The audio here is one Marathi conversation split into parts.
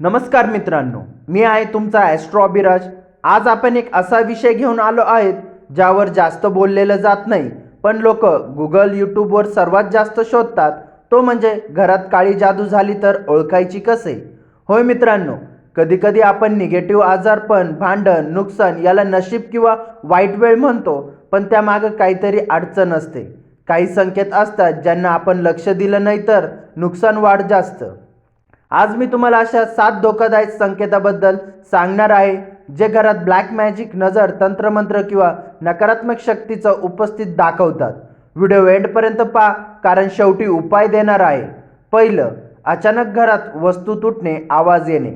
नमस्कार मित्रांनो मी आहे तुमचा ॲस्ट्रॉबिराज आज आपण एक असा विषय घेऊन आलो आहेत ज्यावर जास्त बोललेलं जात नाही पण लोक गुगल यूट्यूबवर सर्वात जास्त शोधतात तो म्हणजे घरात काळी जादू झाली तर ओळखायची कसे? होय मित्रांनो कधीकधी आपण निगेटिव्ह आजारपण भांडण नुकसान याला नशीब किंवा वाईट वेळ म्हणतो पण त्यामागं काहीतरी अडचण असते. काही संकेत असतात ज्यांना आपण लक्ष दिलं नाही तर नुकसान वाढ जास्त. आज मी तुम्हाला अशा सात धोकादायक संकेताबद्दल सांगणार आहे जे घरात ब्लॅक मॅजिक नजर तंत्रमंत्र किंवा नकारात्मक शक्तीचं उपस्थित दाखवतात. व्हिडिओ एंडपर्यंत पहा कारण शेवटी उपाय देणार आहे. पहिलं अचानक घरात वस्तू तुटणे आवाज येणे.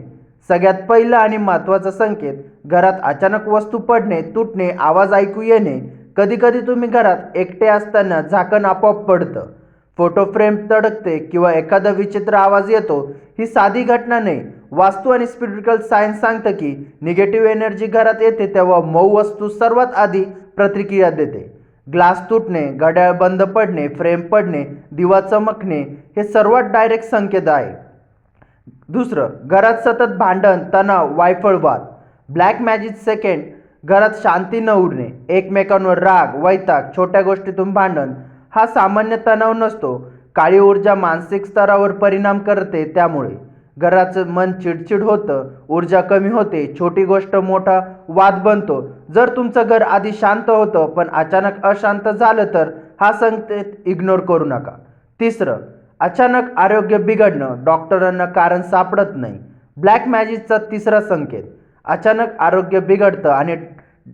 सगळ्यात पहिला आणि महत्त्वाचा संकेत घरात अचानक वस्तू पडणे तुटणे आवाज ऐकू येणे. कधीकधी तुम्ही घरात एकटे असताना झाकण आपोआप पडतं. फोटो फ्रेम तडकते किंवा एखादा विचित्र आवाज येतो ही साधी घटना नाही. वास्तू आणि स्पिरिच्युअल सायन्स सांगतं की निगेटिव्ह एनर्जी घरात येते तेव्हा मऊ वस्तू सर्वात आधी प्रतिक्रिया देते. ग्लास तुटणे घड्याळ बंद पडणे फ्रेम पडणे दिवा चमकणे हे सर्वात डायरेक्ट संकेत आहे. दुसरं घरात सतत भांडण तणाव वायफळ वाद. ब्लॅक मॅजिक सेकंड घरात शांती न उरणे एकमेकांवर राग वैताग छोट्या गोष्टीतून भांडण. हा सामान्य तणाव नसतो. काळी ऊर्जा मानसिक स्तरावर परिणाम करते त्यामुळे. घराचं मन चिडचिड होतं ऊर्जा कमी होते छोटी गोष्ट मोठा वाद बनतो. जर तुमचं घर आधी शांत होतं पण अचानक अशांत झालं तर हा संकेत इग्नोर करू नका. तिसरं अचानक आरोग्य बिघडणं डॉक्टरांना कारण सापडत नाही. ब्लॅक मॅजिकचा तिसरा संकेत अचानक आरोग्य बिघडतं आणि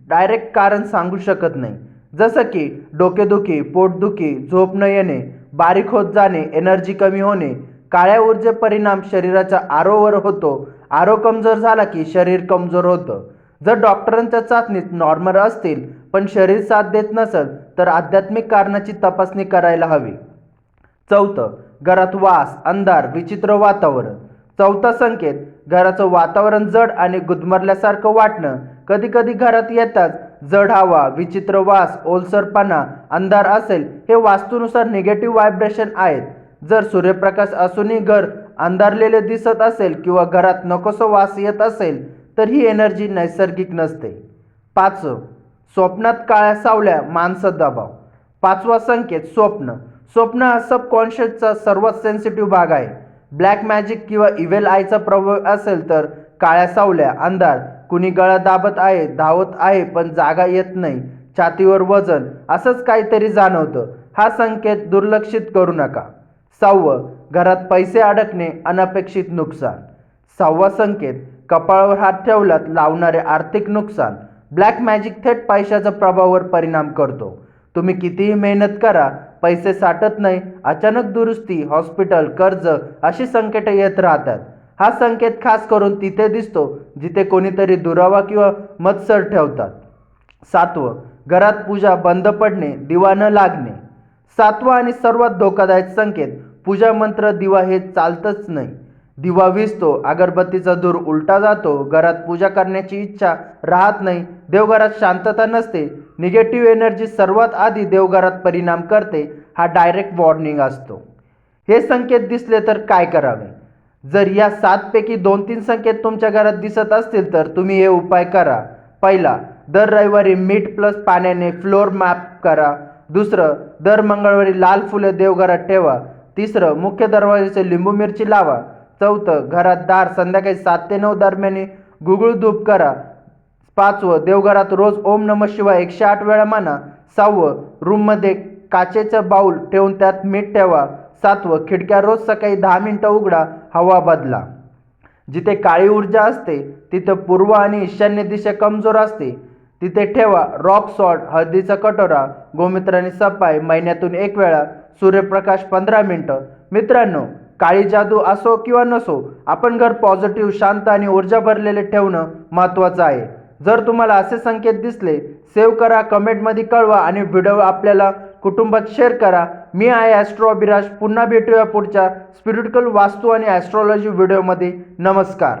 डायरेक्ट कारण सांगू शकत नाही. जसं की डोकेदुखी पोटदुखी झोप न येणे बारीक होत जाणे एनर्जी कमी होणे काळ्या ऊर्जे परिणाम शरीराच्या आरोवर होतो. आरो कमजोर झाला की शरीर कमजोर होतं. जर डॉक्टरांच्या चाचणीत नॉर्मल असतील पण शरीर साथ देत नसेल तर आध्यात्मिक कारणाची तपासणी करायला हवी. चौथं घरात वास अंधार विचित्र वातावरण. चौथा संकेत घराचं वातावरण जड आणि गुदमरल्यासारखं वाटणं. कधी कधी घरात येताच जड हवा विचित्र वास ओलसरपणा अंधार असेल हे वास्तूनुसार निगेटिव्ह व्हायब्रेशन आहेत. जर सूर्यप्रकाश असूनही घर अंधारलेले दिसत असेल किंवा घरात नकोसो वास येत असेल तर ही एनर्जी नैसर्गिक नसते. पाचवं स्वप्नात काळ्या सावल्या माणसं दबाव. पाचवा संकेत स्वप्न. स्वप्न हा सबकॉन्शियसचा सर्वात सेन्सिटिव्ह भाग आहे. ब्लॅक मॅजिक किंवा इव्हेल आयचा प्रभाव असेल तर काळ्या सावल्या अंधार. कुणी गळा दाबत आहे धावत आहे पण जागा येत नाही. छातीवर वजन. असंच काहीतरी जाणवतं. हा संकेत दुर्लक्षित करू नका. सहावं घरात पैसे अडकणे अनपेक्षित नुकसान. सहावा संकेत कपाळावर हात ठेवलात लावणारे आर्थिक नुकसान. ब्लॅक मॅजिक थेट पैशाच्या प्रभावावर परिणाम करतो. तुम्ही कितीही मेहनत करा पैसे साठत नाही अचानक दुरुस्ती हॉस्पिटल कर्ज अशी संकट येत राहतात. हा संकेत खास करून तिथे दिसतो जिथे कोणीतरी दुरावा किंवा मत्सर ठेवतात. सातवं घरात पूजा बंद पडणे दिवा न लागणे. सातवा आणि सर्वात धोकादायक संकेत पूजा मंत्र दिवा हे चालतच नाही. दिवा विजतो अगरबत्तीचा धूर उलटा जातो घरात पूजा करण्याची इच्छा राहत नाही देवघरात शांतता नसते. निगेटिव्ह एनर्जी सर्वात आधी देवघरात परिणाम करते हा डायरेक्ट वॉर्निंग असतो. हे संकेत दिसले तर काय करावे? जर या सातपैकी दोन तीन संकेत तुमच्या घरात दिसत असतील तर तुम्ही हे उपाय करा. पहिला दर रविवारी मीठ प्लस पाण्याने फ्लोर मॅप करा. दुसरं दर मंगळवारी लाल फुले देवघरात ठेवा. तिसरं मुख्य दरवाजाचे लिंबू मिरची लावा. चौथं घरात दार संध्याकाळी सात ते नऊ दरम्यानी गुगळ धूप करा. पाचवं देवघरात रोज ओम नम शिवाय एकशे आठ वेळा म्हणा. सहावं रूममध्ये काचेचं बाऊल ठेवून त्यात मीठ ठेवा. सातवं खिडक्या रोज सकाळी दहा मिनटं उघडा हवा बदला. जिथे काळी ऊर्जा असते तिथं पूर्व आणि ईशान्य दिशा कमजोर असते. तिथे ठेवा रॉक सॉल्ट हळदीचा कटोरा गोमित्राने सफाई महिन्यातून एक वेळा सूर्यप्रकाश पंधरा मिनटं. मित्रांनो काळी जादू असो किंवा नसो आपण घर पॉझिटिव्ह शांत आणि ऊर्जा भरलेले ठेवणं महत्त्वाचं आहे. जर तुम्हाला असे संकेत दिसले सेव्ह करा कमेंटमध्ये कळवा आणि व्हिडिओ आपल्याला कुटुंबात शेअर करा. मी आहे ॲस्ट्रो अभिराज पुन्हा भेटूया पुढच्या स्पिरिटिकल वास्तू आणि ॲस्ट्रॉलॉजी व्हिडिओमध्ये नमस्कार.